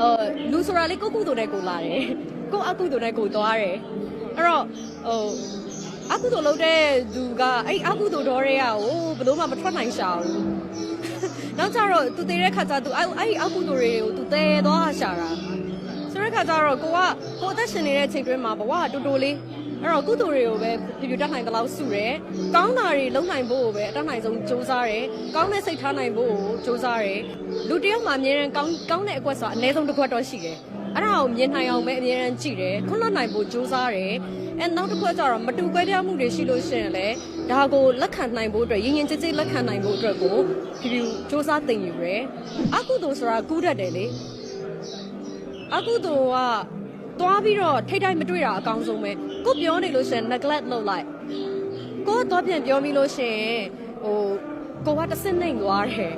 အော်လူဆိုတာလေကိုယ့်ကုသိုလ်နဲ့ကိုယ်လာတယ်ကိုယ့်အကုသိုလ်နဲ့ကိုယ်သွားတယ်အဲ့တော့ဟိုအကုသိုလ်လုပ်တဲ့သူကအဲ့အကုသိုလ်တော်တွေကဟိုဘယ်လို့မှမထွက်နိုင်ရှာဘူးနောက်ကြတော့သူတည်တဲ့ခါကျသူအဲ့အဲ့အကုသိုလ်တွေကိုသူတည်သွားရှာတာဆိုတဲ့ခါကျတော့ကိုကကိုအသက်ရှင်နေတဲ့အချိန်တွင်းမှာဘဝကတူတူလေး အဲ့တော့ကုသိုလ်တွေကိုပဲပြပြတတ်နိုင်တဲ့လောက်စုတယ်။ကောင်းတာတွေလုံနိုင်ဖို့ကိုပဲအတတ်နိုင်ဆုံးစူးစမ်းတယ်။ကောင်းတဲ့စိတ်ထားနိုင်ဖို့ကိုစူးစမ်းတယ်။လူတစ်ယောက်မှာအမြဲတမ်းကောင်းကောင်းတဲ့အကွက်ဆိုတာအနည်းဆုံးတစ်ခွက်တော့ရှိတယ်။အဲ့ဒါကိုမြင်နိုင်အောင်ပဲအမြဲတမ်းကြည့်တယ်။ခွန်းလွတ်နိုင်ဖို့စူးစမ်းတယ်။အဲနောက်တစ်ခွက်ကျတော့မတူကွဲပြားမှုတွေရှိလို့ရှိရင်လည်းဒါကိုလက်ခံနိုင်ဖို့အတွက်ရင်ရင်ကြည်ကြည်လက်ခံနိုင်ဖို့အတွက်ကိုဖြူဖြူစူးစမ်းသင်ယူရယ်။အကုသိုလ်ဆိုတာကူးတတ်တယ်လေ။အကုသိုလ်ကသွားပြီးတော့ထိတ်ထိုက်မတွေ့တာအကောင်းဆုံးပဲ ကိုပြောနေလို့ရှိရင် neglect လုပ်လိုက်ကိုကတော့ပြန်ပြောမိလို့ရှိရင်ဟိုကိုကတစ်စင်းနိုင်သွားတယ်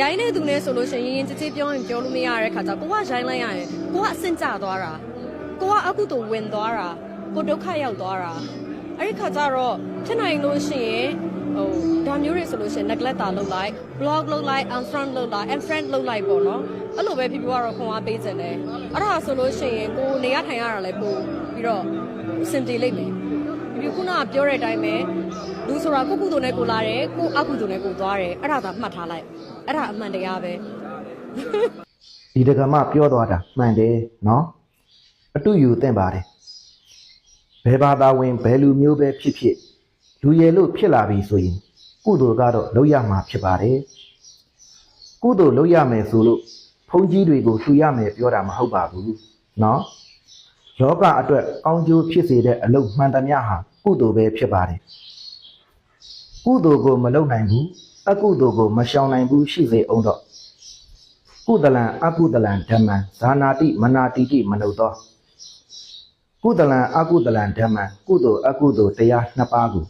ရိုင်းတဲ့သူနဲ့ဆိုလို့ရှိရင်ရင်ကြည်ကြည်ပြောရင်ပြောလို့မရတဲ့ခါကျကိုကရိုင်းလိုက်ရရင်ကိုကအဆင့်ကျသွားတာကိုကအကုသိုလ်ဝင်သွားတာကိုဒုက္ခရောက်သွားတာအဲ့ဒီခါကျတော့ဖြစ်နိုင်လို့ရှိရင် ဟိုဒါမျိုးတွေဆိုလို့ရှိရင် neglect တာလုပ်လိုက် blog လုပ်လိုက် unfriend လုပ်လိုက် unfriend လုပ်လိုက်ပေါ့နော်အဲ့လိုပဲဖြစ်ပြီးတော့ခွန်အားပေးခြင်းတယ်အဲ့ဒါဆိုလို့ရှိရင်ကိုနေရထိုင်ရတာလည်းပို့ပြီးတော့အဆင်ပြေလိမ့်မယ်ဒီခုနကပြောတဲ့အတိုင်းပဲလူဆိုတာကိုယ့်ကုသိုလ်နဲ့ကိုယ်လာတယ်ကိုယ့်အကုသိုလ်နဲ့ကိုယ်သွားတယ်အဲ့ဒါသာမှတ်ထားလိုက်အဲ့ဒါအမှန်တရားပဲဒီတက္ကမပြောသွားတာမှန်တယ်နော်အတူယူသင့်ပါတယ်ဘယ်ဘာသာဝင်ဘယ်လူမျိုးပဲဖြစ်ဖြစ် လူရည်လို့ဖြစ်လာပြီဆိုရင် ကုသိုလ်ကတော့လုပ်ရမှာဖြစ်ပါတယ်ကုသိုလ်လုပ်ရမယ်ဆိုလို့ဘုန်းကြီးတွေကိုလှူရမယ်ပြောတာမဟုတ်ပါဘူးနော်ယောဂအတွက်ကောင်းကျိုးဖြစ်စေတဲ့အလုပ်မှန်သမျှဟာကုသိုလ်ပဲဖြစ်ပါတယ်ကုသိုလ်ကိုမလုပ်နိုင်ဘူးအကုသိုလ်ကိုမရှောင်နိုင်ဘူးရှိစေအောင်တော့ကုသလံအကုသလံဓမ္မံဇာနာတိမနာတိတိမနုဿောကုသလံအကုသလံဓမ္မံကုသိုလ်အကုသိုလ်တရားနှစ်ပါးကို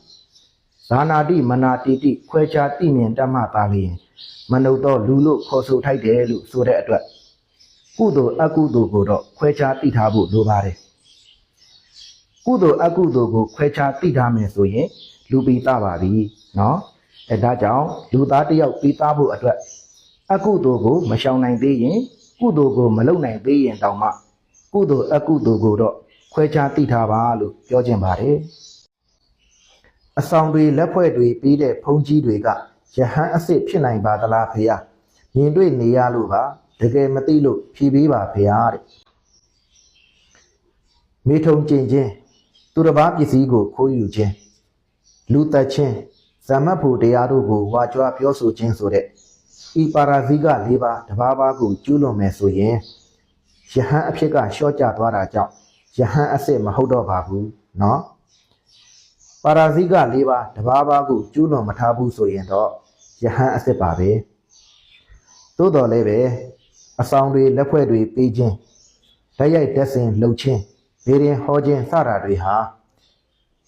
ဇာနာတိမနာတိတိခွဲခြားသိမြင်တတ်မှသာလျှင်မနုဿောလူလို့ခေါ်ဆိုထိုက်တယ်လို့ဆိုတဲ့အတွက်ကုသိုလ်အကုသိုလ်ကိုတော့ခွဲခြားသိထားဖို့လိုပါတယ်ကုသိုလ်အကုသိုလ်ကိုခွဲခြားသိထားမယ်ဆိုရင် လူပိသပါပြီနော်အဲဒါကြောင့်လူသားတစ်ယောက်ပိသဖို့အတွက်အကုသိုလ်ကိုမရှောင်နိုင်သေးရင် ကုသိုလ်ကိုမလုပ်နိုင်သေးရင်တောင်မှ ကုသိုလ်အကုသိုလ်ကိုတော့ခွဲခြားသိထားပါလို့ပြောခြင်းပါတယ် အဆောင်တွေလက်ဖွဲ့တွေပြီးတဲ့ဘုန်းကြီးတွေကယဟန်အစ်စ်ဖြစ်နိုင်ပါသလားဖေယမြင်တွေ့နေရလို့ပါတကယ်မသိလို့ဖြေပေးပါဖေယတဲ့မိထုံကျင်ခြင်းသူတစ်ပါးပစ္စည်းကိုခိုးယူခြင်းလူသက်ခြင်းဇမတ်ဖို့တရားတို့ကိုဝါကြွားပြောဆိုခြင်းဆိုတဲ့ ဤပါရာဇိက၄ပါးတဘာဘာကိုကျူးလွန်မယ်ဆိုရင်ယဟန်အဖြစ်ကရှော့ကျသွားတာကြောင့်ယဟန်အစစ်မဟုတ်တော့ပါဘူးเนาะ ပါရာဇိက၄ပါးတဘာဘာကိုကျူးလွန်မထားဘူးဆိုရင်တော့ယဟန်အစစ်ပါပဲသို့တော်လည်းပဲအဆောင်တွေလက်ဖွဲ့တွေပေးခြင်းဓာတ်ရိုက်တက်စင်လှုပ်ခြင်းဗေရင်ဟောခြင်းစတာတွေဟာ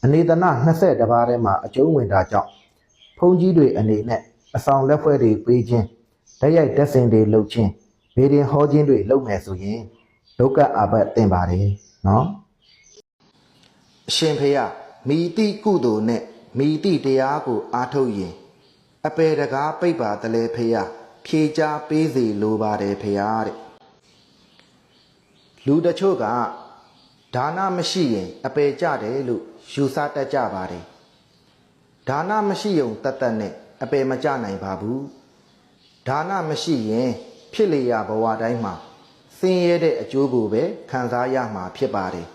အနေတနာ20တပါးထဲမှာအကျုံးဝင်တာကြောင့်ဘုန်းကြီးတွေအနေနဲ့အဆောင်လက်ဖွဲ့တွေပေးခြင်းဓာတ်ရိုက်တက်စင်တွေလှုပ်ခြင်းဗေရင်ဟောခြင်းတွေလုပ်မယ်ဆိုရင်ဒုက္ခအပတ်တင်ပါတယ်နော်အရှင်ဖေယ မိတိကုသိုလ်နဲ့မိတိတရားကိုအားထုတ်ရင်အပေတကားပိတ်ပါတလဲဖေယဖြေချပေးစီလိုပါတယ်ဖေယတဲ့လူတချို့ကဒါနမရှိရင် အပေကြတယ်လို့ယူဆတတ်ကြပါတယ်ဒါနမရှိုံတတ်တတ်နဲ့အပေမကြနိုင်ပါဘူးဒါနမရှိရင် ဖြစ်လေရဘဝတိုင်းမှာဆင်းရဲတဲ့အကျိုးကိုပဲခံစားရမှာဖြစ်ပါတယ်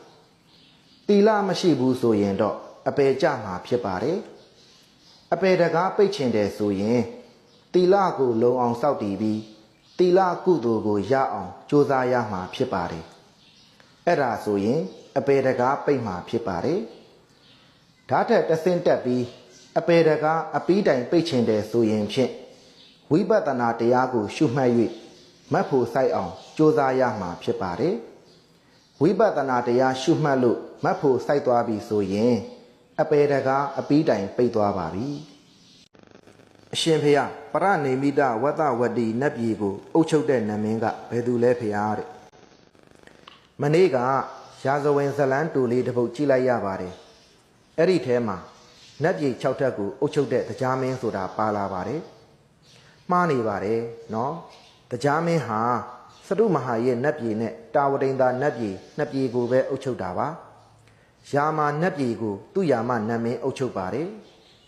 တီလမရှိဘူးဆိုရင်တော့အပေကြမှာဖြစ်ပါတယ်အပေတကားပိတ်ချင်တယ်ဆိုရင်တီလကိုလုံအောင်စောင့်တည်ပြီးတီလကုသိုလ်ကိုရအောင်ကြိုးစားရမှာဖြစ်ပါတယ်အဲ့ဒါဆိုရင်အပေတကားပိတ်မှာဖြစ်ပါတယ်ဓာတ်ထက်တဆင့်တက်ပြီးအပေတကားအပီးတိုင်ပိတ်ချင်တယ်ဆိုရင်ဖြင့်ဝိပဿနာတရားကိုရှုမှတ်၍မတ်ဖို့စိုက်အောင်ကြိုးစားရမှာဖြစ်ပါတယ် ဝိပဿနာတရားရှုမှတ်လို့မတ်ဖို့စိုက်သွားပြီဆိုရင်အပေတကားအပီးတိုင်ပိတ်သွားပါပြီအရှင်ဖေယပရနေမိတဝတ္တဝတ္တိနတ်ပြည်ကိုအုပ်ချုပ်တဲ့နမင်းကဘယ်သူလဲဖေယတဲ့မနေ့ကရာဇဝင်ဇလန်းတူလေးတစ်ပုဒ်ကြည့်လိုက်ရပါတယ်အဲ့ဒီထဲမှာနတ်ပြည်6ထပ်ကိုအုပ်ချုပ်တဲ့တရားမင်းဆိုတာပါလာပါတယ်မှားနေပါတယ်နော်တရားမင်းဟာ စတုမဟာရဲ့နတ်ပြည်နဲ့တာဝတိန်သာနတ်ပြည်နှစ်ပြည်ကိုပဲအုပ်ချုပ်တာပါယာမာနတ်ပြည်ကိုသူ့ယာမနတ်မင်းအုပ်ချုပ်ပါတယ်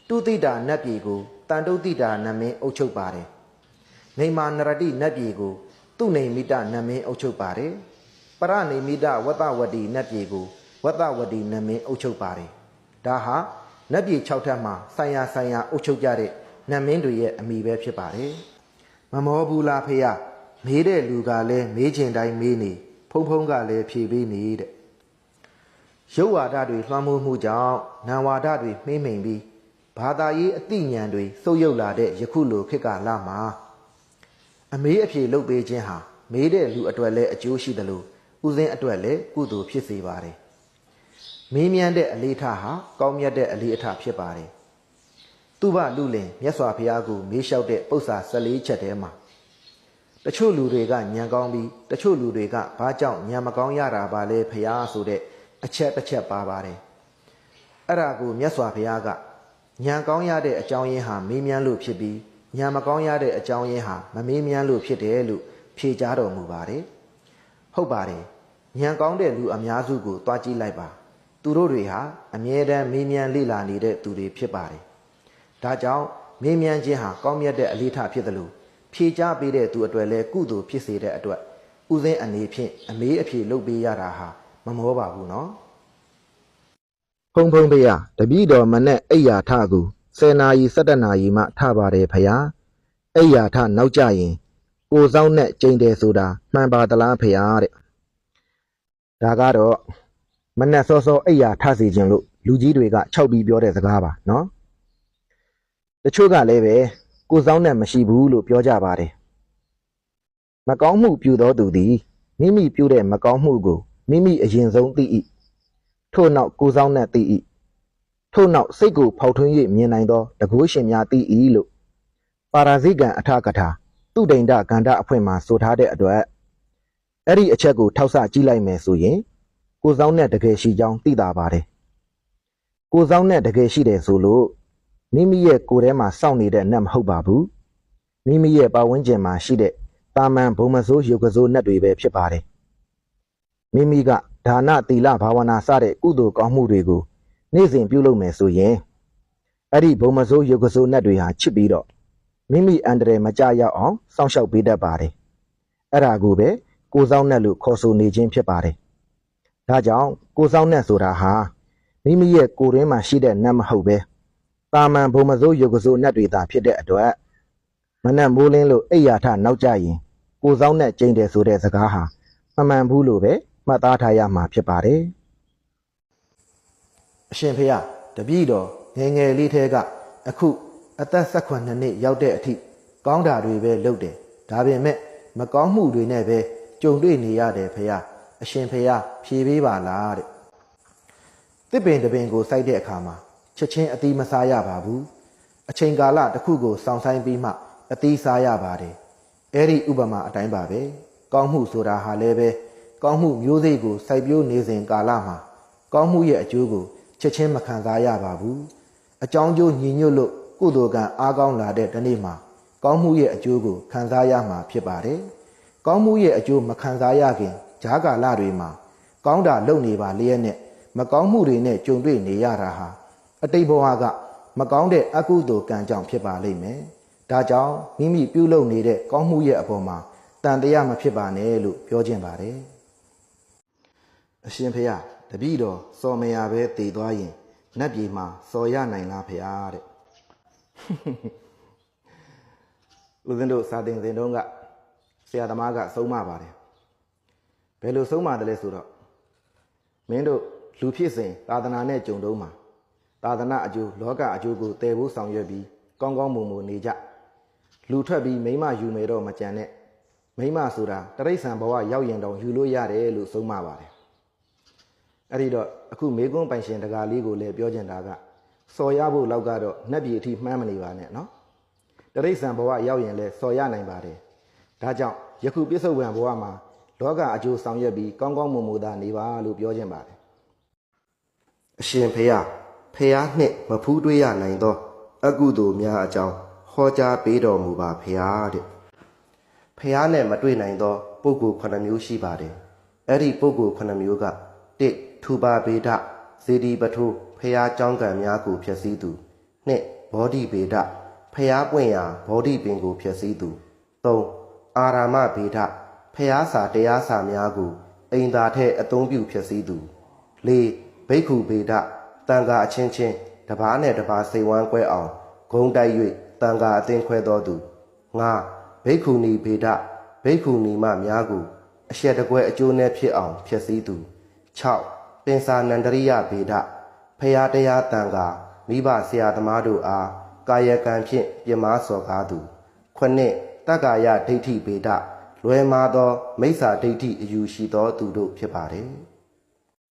တုတိတာနတ်ပြည်ကိုတန်တုတိတာနတ်မင်းအုပ်ချုပ်ပါတယ်နေမာနရတိနတ်ပြည်ကိုသူ့နေမိတနတ်မင်းအုပ်ချုပ်ပါတယ်ပရနေမိတဝတ္တဝတီနတ်ပြည်ကိုဝတ္တဝတီနတ်မင်းအုပ်ချုပ်ပါတယ်ဒါဟာနတ်ပြည်6ထပ်မှာဆိုင်ရာဆိုင်ရာအုပ်ချုပ်ကြတဲ့နတ်မင်းတွေရဲ့အမိပဲဖြစ်ပါတယ်မမောဘူးလားဖေယ မေးတဲ့လူကလည်းမေးချင်တိုင်းမေးနေဖုံဖုံကလည်းဖြေပေးနေတဲ့ရုပ်ဝါဒတွေလွှမ်းမိုးမှုကြောင့်နာဝါဒတွေမှိမ့်မိန်ပြီးဘာသာရေးအသိဉာဏ်တွေစုပ်ယုပ်လာတဲ့ယခုလိုခေတ်ကာလမှာအမေးအဖြေလုပ်ပေးခြင်းဟာမေးတဲ့လူအတွက်လည်းအကျိုးရှိတယ်လို့ဥစဉ်အတွက်လည်းကုသိုလ်ဖြစ်စေပါတယ်မေးမြန်းတဲ့အလေးထားဟာကောင်းမြတ်တဲ့အလေးအထားဖြစ်ပါတယ်သူဘလူလင်မြတ်စွာဘုရားကိုမေးလျှောက်တဲ့ပု္ပ္ပာ14ချက်ထဲမှာ တချို့လူတွေကညံကောင်းပြီးတချို့လူတွေကဘာကြောင့်ညံမကောင်းရတာပါလဲဖះဆိုတဲ့အချက်တစ်ချက်ပါပါတယ်အဲ့ဒါကိုမြတ်စွာဘုရားကညံကောင်းရတဲ့အကြောင်းရင်းဟာမေးမြန်းလို့ဖြစ်ပြီးညံမကောင်းရတဲ့အကြောင်းရင်းဟာမမေးမြန်းလို့ဖြစ်တယ်လို့ဖြေကြားတော်မူပါတယ်ဟုတ်ပါတယ်ညံကောင်းတဲ့လူအများစုကိုတွားကြည့်လိုက်ပါသူတို့တွေဟာအမြဲတမ်းမေးမြန်းလေ့လာနေတဲ့သူတွေဖြစ်ပါတယ်ဒါကြောင့်မေးမြန်းခြင်းဟာကောင်းမြတ်တဲ့အလေးထားဖြစ်တယ်လို့ ဖြေကြားပေးတဲ့သူအတွက်လည်းကုသိုလ်ဖြစ်စေတဲ့အတွက်ဥစဉ်အနေဖြင့်အမေးအဖြေလုပ်ပေးရတာဟာမမောပါဘူးနော်ဖုံဖုံဖေရတပည့်တော်မနဲ့အိယာထကူ10နာရီ17နာရီမှထပါတယ်ဖယားအိယာထနောက်ကြရင်ကိုဆောင်နဲ့ကျိန်တယ်ဆိုတာမှန်ပါသလားဖယားတဲ့ဒါကတော့မနဲ့စောစောအိယာထစီခြင်းလို့လူကြီးတွေက၆ပြီးပြောတဲ့စကားပါနော်တချို့ကလည်းပဲ ကိုဆောင်နဲ့မရှိဘူးလို့ပြောကြပါတယ်မကောင်းမှုပြုသောသူသည်မိမိပြုတဲ့မကောင်းမှုကိုမိမိအရင်ဆုံးသိ၏ထို့နောက်ကိုဆောင်နဲ့သိ၏ထို့နောက်စိတ်ကိုဖောက်ထွင်း၍မြင်နိုင်သောတကုရှင်များသိ၏လို့ပါရာဇိကံအထကထာသူဒိန္ဒကန္တအဖွင့်မှာဆိုထားတဲ့အတွက်အဲ့ဒီအချက်ကိုထောက်ဆကြည့်လိုက်မယ်ဆိုရင်ကိုဆောင်နဲ့တကယ်ရှိကြောင်းသိတာပါတယ်ကိုဆောင်နဲ့တကယ်ရှိတယ်ဆိုလို့ မိမိရဲ့ကိုယ်ထဲမှာစောင့်နေတဲ့နတ်မဟုတ်ပါဘူးမိမိရဲ့ပတ်ဝန်းကျင်မှာရှိတဲ့တာမန်ဘုံမစိုးယုတ်ကစိုးနတ်တွေပဲဖြစ်ပါတယ်မိမိကဒါနသီလဘာဝနာစတဲ့ကုသိုလ်ကောင်းမှုတွေကိုနေ့စဉ်ပြုလုပ်မယ်ဆိုရင်အဲ့ဒီဘုံမစိုးယုတ်ကစိုးနတ်တွေဟာချစ်ပြီးတော့မိမိအန္တရာယ်မကြရောက်အောင်စောင့်ရှောက်ပေးတတ်ပါတယ်အဲ့ဒါကိုပဲကိုစောင်းနတ်လို့ခေါ်ဆိုနေခြင်းဖြစ်ပါတယ်ဒါကြောင့်ကိုစောင်းနတ်ဆိုတာဟာမိမိရဲ့ကိုယ်ရင်းမှာရှိတဲ့နတ်မဟုတ်ပဲ တာမန်ဘုံမစိုးယုတ်ကစိုးနတ်တွေသာဖြစ်တဲ့အတွက်မနက်မိုးလင်းလို့အိယာထနောက်ကြရင်ကိုစောင်းနဲ့ကျိန်တယ်ဆိုတဲ့စကားဟာမမှန်ဘူးလို့ပဲမှတ်သားထားရမှာဖြစ်ပါတယ်အရှင်ဖေယတပည့်တော်ငယ်ငယ်လေးထဲကအခုအသက်18နှစ်ရောက်တဲ့အထိကောင်းတာတွေပဲလုပ်တယ်ဒါပေမဲ့မကောင်းမှုတွေနဲ့ပဲကြုံတွေ့နေရတယ်ဖေယအရှင်ဖေယဖြေပေးပါလားတဲ့တစ်ပင်တစ်ပင်ကိုစိုက်တဲ့အခါမှာ ချက်ချင်းအသီးမစားရပါဘူးအချိန်ကာလတစ်ခုကိုစောင့်ဆိုင်ပြီးမှအသီးစားရပါတယ်အဲ့ဒီဥပမာအတိုင်းပါပဲကောင်းမှုဆိုတာဟာလည်းပဲကောင်းမှုမျိုးစိတ်ကိုစိုက်ပျိုးနေစဉ်ကာလမှာကောင်းမှုရဲ့အကျိုးကိုချက်ချင်းမခံစားရပါဘူးအကြောင်းကျိုးညီညွတ်လို့ကုသိုလ်ကံအားကောင်းလာတဲ့ဒီနေ့မှာကောင်းမှုရဲ့အကျိုးကိုခံစားရမှာဖြစ်ပါတယ်ကောင်းမှုရဲ့အကျိုးမခံစားရခင်ဂျားကာလတွေမှာကောင်းတာလုပ်နေပါလျက်နဲ့မကောင်းမှုတွေနဲ့ကြုံတွေ့နေရတာဟာ အတိတ်ဘဝကမကောင်းတဲ့အကုသိုလ်ကံကြောင့်ဖြစ်ပါလိမ့်မယ်ဒါကြောင့်မိမိပြုလုပ်နေတဲ့ကောင်းမှုရဲ့အပေါ်မှာတန်တရားမဖြစ်ပါနဲ့လို့ပြောခြင်းပါတယ်အရှင်ဖေယတပည့်တော်စော်မယာပဲတည်သွားရင်နတ်ပြည်မှာစော်ရနိုင်လားဖေယတဲ့ဦးဇင်းတို့စာသင်စဉ်တုန်းကဆရာသမားကဆုံးမပါတယ်ဘယ်လိုဆုံးမတယ်လဲဆိုတော့မင်းတို့လူဖြစ်စဉ်သာသနာနဲ့ကြုံတုံးမှာ သာသနာအကျိုးလောကအကျိုးကိုတည်ဖို့ဆောင်ရွက်ပြီးကောင်းကောင်းမွန်မွန်နေကြလူထွက်ပြီးမိမယူမယ်တော့မကြံနဲ့မိမဆိုတာတရိษံဘဝရောက်ရင်တော့ယူလို့ရတယ်လို့ဆုံးမပါတယ်အဲ့ဒီတော့အခုမေကွန်းပိုင်ရှင်တကာလေးကိုလည်းပြောချင်တာကစော်ရဖို့လောက်ကတော့နှက်ပြည်အထိမှန်းမနေပါနဲ့နော်တရိษံဘဝရောက်ရင်လည်းစော်ရနိုင်ပါတယ်ဒါကြောင့်ယခုပြစ္ဆုတ်ဝံဘဝမှာလောကအကျိုးဆောင်ရွက်ပြီးကောင်းကောင်းမွန်မွန်သာနေပါလို့ပြောချင်ပါတယ်အရှင်ဖေယ ဖျားနှင့်မဖူးတွေးရနိုင်သော အကုသိုလ်များအကြောင်းဟောကြားပေးတော်မူပါဖျားတဲ့ဖျားနဲ့မတွေ့နိုင်သော ပုဂ္ဂိုလ်9မျိုးရှိပါတယ်အဲ့ဒီပုဂ္ဂိုလ်9မျိုးက1ထူပါဗေဒဇေဒီပထိုးဖျားကြောင်းကံများကိုဖြည့်ဆည်းသူ2ဘောဓိဗေဒဖျားပွင့်ရာဘောဓိပင်ကိုဖြည့်ဆည်းသူ3အာရာမဗေဒဖျားစာတရားစာများကိုအိမ်သာထဲအသုံးပြုဖြည့်ဆည်းသူ၄ဘိက္ခုဗေဒ တန်ခါအချင်းချင်းတပားနဲ့တပားစိတ်ဝမ်းကွဲအောင်ဂုံတိုက်၍တန်ခါအသင်းခွဲတော်သူ5ဘိက္ခုနီဗေဒဘိက္ခုနီမများကိုအရှက်တကွဲအကျိုးနဲ့ဖြစ်အောင်ဖျက်ဆီးသူ6ပင်စာနန္ဒရိယဗေဒဖျားတရားတန်ခါမိဘဆရာသမားတို့အားကာယကံဖြင့်ပြမစော်ကားသူ9တက္ကာယဒိဋ္ဌိဗေဒလွယ်မာသောမိစ္ဆာဒိဋ္ဌိအယူရှိသောသူတို့ဖြစ်ပါတယ်